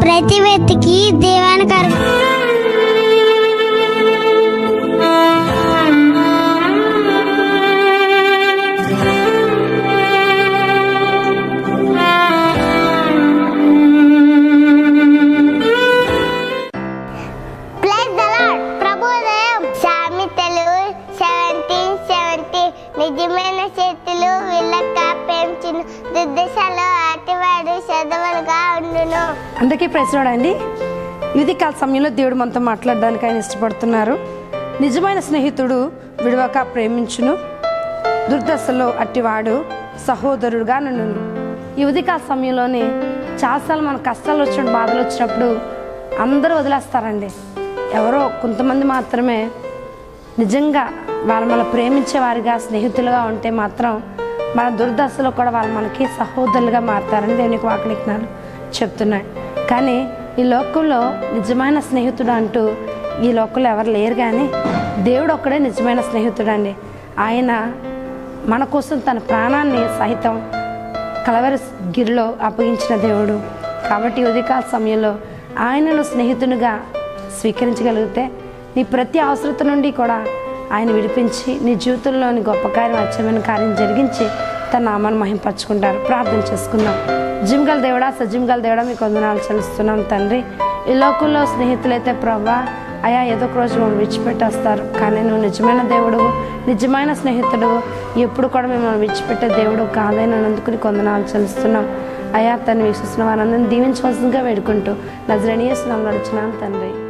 ప్రతి వ్యక్తికి దేవానికి ప్లస్ నిజమైన చేతులు వీళ్ళ కాపేంచిన దుర్దశలో అటివాడు చదవలుగా అందరికీ ప్రశ్నడు అండి. ఇది కాల సమయంలో దేవుడు మనతో మాట్లాడడానికి ఆయన ఇష్టపడుతున్నారు. నిజమైన స్నేహితుడు విడవక ప్రేమించును. దుర్దశలో అట్టివాడు సహోదరుడుగా నుండు ఈ ఉదయకాల సమయంలోనే చాలాసార్లు మన కష్టాలు వచ్చినప్పుడు బాధలు వచ్చినప్పుడు అందరూ వదిలేస్తారండి. ఎవరో కొంతమంది మాత్రమే నిజంగా వాళ్ళు మన ప్రేమించే వారిగా స్నేహితులుగా ఉంటే మాత్రం మన దుర్దశలో కూడా వాళ్ళు మనకి సహోదరులుగా మారుతారని దేవునికి వాక్లిజ్ఞాలు చెప్తున్నాయి కానీ ఈ లోకంలో నిజమైన స్నేహితుడు అంటూ ఈ లోకంలో ఎవరు లేరు కానీ దేవుడు ఒక్కడే నిజమైన స్నేహితుడు అండి ఆయన మన కోసం తన ప్రాణాన్ని సహితం కలవరి గిరిలో అప్పగించిన దేవుడు. కాబట్టి ఉదయకాల సమయంలో ఆయనను స్నేహితునిగా స్వీకరించగలిగితే నీ ప్రతి అవసరత నుండి కూడా ఆయన విడిపించి నీ జీవితంలోని గొప్ప కార్యం అచ్చమైన కార్యం జరిగించి తన నామాన్ని మహింపరచుకుంటారు. ప్రార్థన చేసుకుందాం. జిమ్గల దేవుడా సజిమ్గల్ దేవుడా మీకు వందనాలు చెల్లిస్తున్నాం తండ్రి. ఈ లోకల్లో స్నేహితులైతే ప్రభా అయా ఏదో ఒక రోజు మమ్మల్ని విడిచిపెట్టేస్తారు. కానీ నువ్వు నిజమైన దేవుడు నిజమైన స్నేహితుడు. ఎప్పుడు కూడా మిమ్మల్ని విడిచిపెట్టే దేవుడు కాదని అందుకుని కొందనాలు చెల్లిస్తున్నాం. అయా తను విశ్వసిన వారందరినీ దీవించవలసిందిగా వేడుకుంటూ నజరణీయ స్నామం నడుచున్నాను తండ్రి.